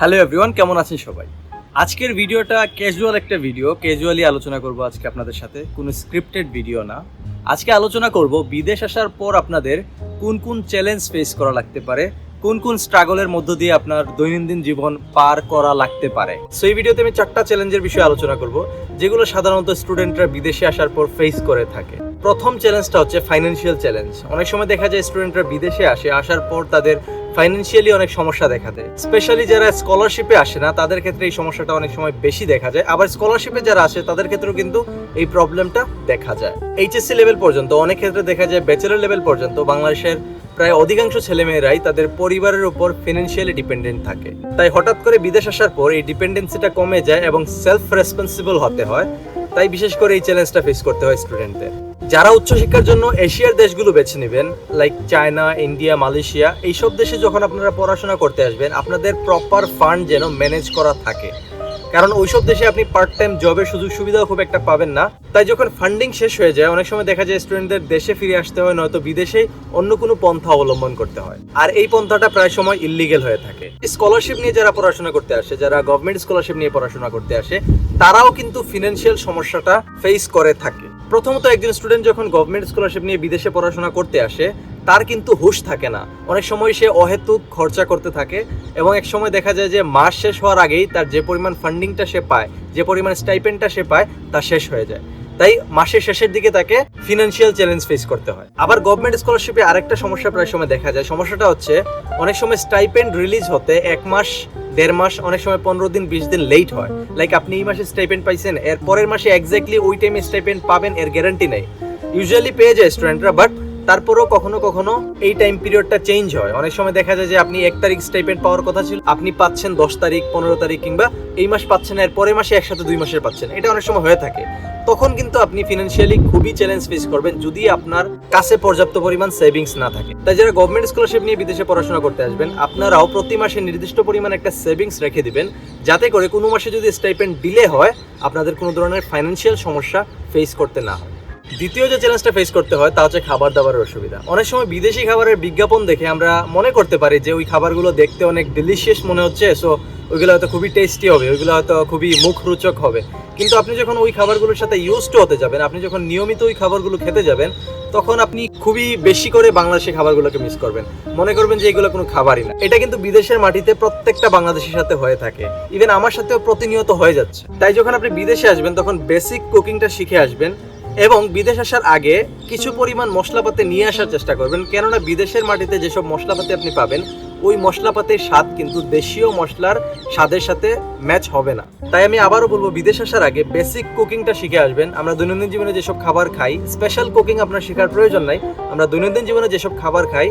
Hello everyone, কেমন আছেন সবাই? আজকের ভিডিওটা ক্যাজুয়াল একটা ভিডিও ক্যাজুয়ালি আলোচনা করব আজকে আপনাদের সাথে। কোনো স্ক্রিপ্টেড ভিডিও না। আজকে আলোচনা করব বিদেশ আসার পর আপনাদের কোন কোন চ্যালেঞ্জ ফেস করা লাগতে পারে কোন কোন স্ট্রাগলের মধ্য দিয়ে আপনার দৈনন্দিন জীবন পার করা লাগতে পারে? সো এই ভিডিওতে আমি চারটা চ্যালেঞ্জের বিষয়ে আলোচনা করব, যেগুলো সাধারণত স্টুডেন্টরা বিদেশে আসার পর ফেস করে থাকে। প্রথম চ্যালেঞ্জটা হচ্ছে ফাইন্যান্সিয়াল চ্যালেঞ্জ অনেক সময় দেখা যায় স্টুডেন্টরা বিদেশে আসে, আসার পর তাদের ফাইন্যান্সিয়ালি অনেক সমস্যা দেখা দেয়। স্পেশালি যারা স্কলারশিপে আসে না, তাদের ক্ষেত্রে এই সমস্যাটা অনেক সময় বেশি দেখা যায়। আবার স্কলারশিপে যারা আসে, তাদের ক্ষেত্রেও কিন্তু এই প্রবলেমটা দেখা যায়। এইচএসসি লেভেল পর্যন্ত, অনেক ক্ষেত্রে দেখা যায় ব্যাচেলার লেভেল পর্যন্ত, বাংলাদেশের প্রায় অধিকাংশ ছেলেমেয়েরাই তাদের পরিবারের উপর ফিনান্সিয়ালি ডিপেন্ডেন্ট থাকে। তাই হঠাৎ করে বিদেশ আসার পর এই ডিপেন্ডেন্সিটা কমে যায় এবং সেলফ রেসপন্সিবল হতে হয়। তাই বিশেষ করে এই চ্যালেঞ্জটা ফেস করতে হয় স্টুডেন্টদের যারা উচ্চশিক্ষার জন্য এশিয়ার দেশগুলো বেছে নেবেন লাইক চায়না, ইন্ডিয়া, মালয়েশিয়া, এইসব দেশে যখন আপনারা পড়াশোনা করতে আসবেন, আপনাদের প্রপার ফান্ড যেন ম্যানেজ করা থাকে। কারণ ওইসব দেশে আপনি পার্ট টাইম জবের সুযোগ সুবিধাও খুব একটা পাবেন না। তাই যখন ফান্ডিং শেষ হয়ে যায়, অনেক সময় দেখা যায় স্টুডেন্টদের দেশে ফিরে আসতে হয়, নয়তো বিদেশে অন্য কোনো পন্থা অবলম্বন করতে হয়। আর এই পন্থাটা প্রায় সময় ইলিগেল হয়ে থাকে। স্কলারশিপ নিয়ে যারা পড়াশোনা করতে আসে, যারা গভর্নমেন্ট স্কলারশিপ নিয়ে পড়াশোনা করতে আসে, তারাও কিন্তু ফিনান্সিয়াল সমস্যাটা ফেস করে থাকে। প্রথমত একজন স্টুডেন্ট যখন গভর্নমেন্ট স্কলারশিপ নিয়ে বিদেশে পড়াশোনা করতে আসে, তার কিন্তু হুশ থাকে না। অনেক সময় সে অহেতুক খরচা করতে থাকে এবং এক সময় দেখা যায় যে মাস শেষ হওয়ার আগেই তার যে পরিমাণ ফান্ডিংটা সে পায়, যে পরিমাণ স্টাইপেন্ডটা সে পায়, তা শেষ হয়ে যায়। তাই মাসের শেষের দিকে তাকে ফিনান্সিয়াল চ্যালেঞ্জ ফেস করতে হয়। আবার গভর্নমেন্ট স্কলারশিপে আরেকটা সমস্যা প্রায় সময় দেখা যায়। সমস্যাটা হচ্ছে, অনেক সময় স্টাইপেন্ড রিলিজ হতে এক মাস দেড় মাস, অনেক সময় পনেরো দিন, বিশ দিন লেট হয়। লাইক আপনি এই মাসে স্টাইপেন্ড পাইছেন, এর পরের মাসে এক্স্যাক্টলি ওই টাইমে স্টাইপেন্ড পাবেন, এর গ্যারান্টি নেই। ইউজুয়ালি পেয়ে যায় স্টুডেন্টরা বাট তারপরেও কখনো কখনো এই টাইম পিরিয়ডটা চেঞ্জ হয়। অনেক সময় দেখা যায় যে আপনি এক তারিখ স্টাইপেন্ড পাওয়ার কথা ছিল, আপনি পাচ্ছেন দশ তারিখ, পনেরো তারিখ কিংবা এই মাস পাচ্ছেন এর পরের মাসে একসাথে দুই মাসের পাচ্ছেন। এটা অনেক সময় হয়ে থাকে। তখন কিন্তু আপনি ফিনান্সিয়ালি খুবই চ্যালেঞ্জ ফেস করবেন যদি আপনার কাছে পর্যাপ্ত পরিমাণ সেভিংস না থাকে। তাই যারা গভর্নমেন্ট স্কলারশিপ নিয়ে বিদেশে পড়াশোনা করতে আসবেন, আপনারাও প্রতি মাসে নির্দিষ্ট পরিমাণ একটা সেভিংস রেখে দিবেন, যাতে করে কোনো মাসে যদি স্টাইপেন্ড ডিলে হয়, আপনাদের কোনো ধরনের ফাইন্যান্সিয়াল সমস্যা ফেস করতে না হয়। দ্বিতীয় যে চ্যালেঞ্জটা ফেস করতে হয়, তা হচ্ছে খাবার দাবারের অসুবিধা। অনেক সময় বিদেশি খাবারের বিজ্ঞাপন দেখে আমরা মনে করতে পারি যে, ওই খাবারগুলো দেখতে অনেক ডিলিশিয়াস মনে হচ্ছে সো ওইগুলো হয়তো খুবই টেস্টি হবে, ওইগুলো হয়তো খুবই মুখরোচক হবে। কিন্তু আপনি যখন ওই খাবারগুলোর সাথে ইউজ টু হতে যাবেন, আপনি যখন নিয়মিত ওই খাবারগুলো খেতে যাবেন, তখন আপনি খুবই বেশি করে বাংলাদেশি খাবারগুলোকে মিস করবেন। মনে করবেন যে, এগুলো কোনো খাবারই না। এটা কিন্তু বিদেশের মাটিতে প্রত্যেকটা বাংলাদেশের সাথে হয়ে থাকে। ইভেন আমার সাথেও প্রতিনিয়ত হয়ে যাচ্ছে। তাই যখন আপনি বিদেশে আসবেন, তখন বেসিক কুকিংটা শিখে আসবেন। এবং বিদেশ আসার আগে কিছু পরিমাণ মশলাপাতি নিয়ে আসার চেষ্টা করবেন। কেননা বিদেশের মাটিতে যেসব মশলাপাতি আপনি পাবেন, ওই মশলাপাতির স্বাদ কিন্তু দেশীয় মশলার স্বাদের সাথে ম্যাচ হবে না। তাই আমি আবারও বলব, বিদেশ আসার আগে বেসিক কুকিংটা শিখে আসবেন। আমরা দৈনন্দিন জীবনে যেসব খাবার খাই স্পেশাল কুকিং আপনার শেখার প্রয়োজন নাই। আমরা দৈনন্দিন জীবনে যেসব খাবার খাই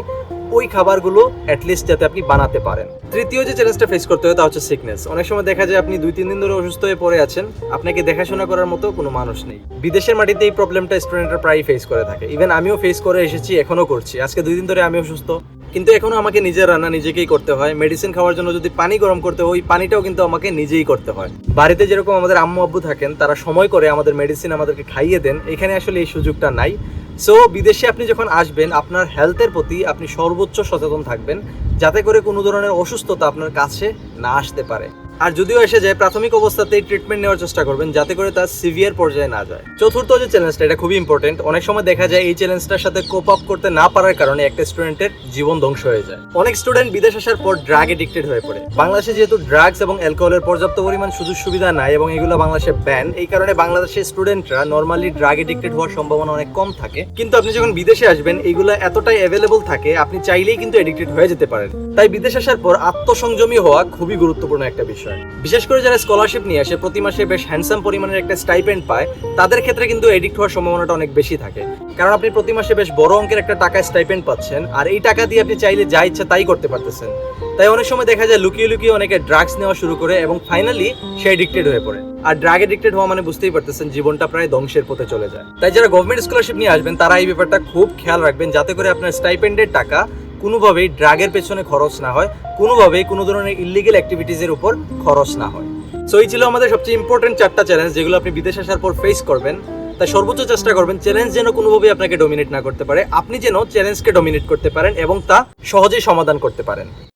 ওই খাবারগুলো অ্যাটলিস্ট যাতে আপনি বানাতে পারেন। তৃতীয় যে চ্যালেঞ্জটা ফেস করতে হয় তা হচ্ছে সিকনেস অনেক সময় দেখা যায় আপনি দুই, তিন দিন ধরে অসুস্থ হয়ে পড়ে আছেন, আপনাকে দেখাশোনা করার মতো কোনো মানুষ নেই। বিদেশের মাটিতে এই প্রবলেমটা স্টুডেন্টরা প্রায় ফেস করে থাকে। ইভেন আমিও ফেস করে এসেছি এখনও করছি। আজকে দুই দিন ধরে আমি অসুস্থ। কিন্তু এখনও আমাকে নিজের রান্না নিজেকেই করতে হয়। মেডিসিন খাওয়ার জন্য যদি পানি গরম করতে হয়, ওই পানিটাও কিন্তু আমাকে নিজেই করতে হয়। বাড়িতে যেরকম আমাদের আম্মু আব্বু থাকেন, তারা সময় করে আমাদের মেডিসিন আমাদেরকে খাইয়ে দেন। এখানে আসলে এই সুযোগটা নাই। সো বিদেশে আপনি যখন আসবেন, আপনার হেলথের প্রতি আপনি সর্বোচ্চ সচেতন থাকবেন, যাতে করে কোনো ধরনের অসুস্থতা আপনার কাছে না আসতে পারে। আর যদিও এসে যায়, প্রাথমিক অবস্থাতেই ট্রিটমেন্ট নেওয়ার চেষ্টা করবেন যাতে করে তার সিভিয়ার পর্যায়ে না যায়। চতুর্থ যে চ্যালেঞ্জটা এটা খুবই ইম্পর্টেন্ট অনেক সময় দেখা যায় এই চ্যালেঞ্জটার সাথে কোপ আপ করতে না পারার কারণে একটা স্টুডেন্টের জীবন ধ্বংস হয়ে যায়। অনেক স্টুডেন্ট বিদেশ আসার পর ড্রাগ এডিক্টেড হয়ে পড়ে। বাংলাদেশে যেহেতু ড্রাগস এবং অ্যালকোহলের পর্যাপ্ত পরিমাণ সুযোগ সুবিধা নাই এবং এগুলো বাংলাদেশে ব্যান এই কারণে বাংলাদেশের স্টুডেন্টরা নর্মালি ড্রাগ এডিক্টেড হওয়ার সম্ভাবনা অনেক কম থাকে। কিন্তু আপনি যখন বিদেশে আসবেন, এগুলো এতটাই অ্যাভেলেবল থাকে, আপনি চাইলেই কিন্তু এডিক্টেড হয়ে যেতে পারেন। তাই বিদেশ আসার পর আত্মসংযমী হওয়া খুবই গুরুত্বপূর্ণ একটা বিষয়। বিশেষ করে যারা স্কলারশিপ নিয়ে আসে, প্রতি মাসে বেশ হ্যান্ডসাম পরিমাণের একটা স্টাইপেন্ড পায়, তাদের ক্ষেত্রে কিন্তু এডিক্ট হওয়ার সম্ভাবনাটা অনেক বেশি থাকে। কারণ আপনি প্রতি মাসে বেশ বড় অঙ্কের একটা টাকা স্টাইপেন্ড পাচ্ছেন, আর এই টাকা দিয়ে আপনি চাইলে যা ইচ্ছা তাই করতে পারতেছেন। তাই অনেক সময় দেখা যায় লুকিয়ে লুকিয়ে অনেকে ড্রাগস নেওয়া শুরু করে এবং ফাইনালি সে এডিক্টেড হয়ে পড়ে। আর ড্রাগ এডিক্টেড হওয়া মানে বুঝতেই পারতেছেন, জীবনটা প্রায় ধ্বংসের পথে চলে যায়। তাই যারা গভর্নমেন্ট স্কলারশিপ নিয়ে আসবেন, তারা এই ব্যাপারটা খুব খেয়াল রাখবেন, যাতে করে আপনার স্টাইপেন্ডের টাকা কোনোভাবেই ড্রাগের পেছনে খরচ না হয়, কোনোভাবেই কোনো ধরনের ইলিগেল অ্যাক্টিভিটিসের উপর খরচ না হয়। সো এই ছিল আমাদের সবচেয়ে ইম্পর্টেন্ট চারটা চ্যালেঞ্জ যেগুলো আপনি বিদেশ আসার পর ফেস করবেন। তাই সর্বোচ্চ চেষ্টা করবেন চ্যালেঞ্জ যেন কোনোভাবেই আপনাকে ডমিনেট না করতে পারে। আপনি যেন চ্যালেঞ্জকে ডমিনেট করতে পারেন এবং তা সহজেই সমাধান করতে পারেন।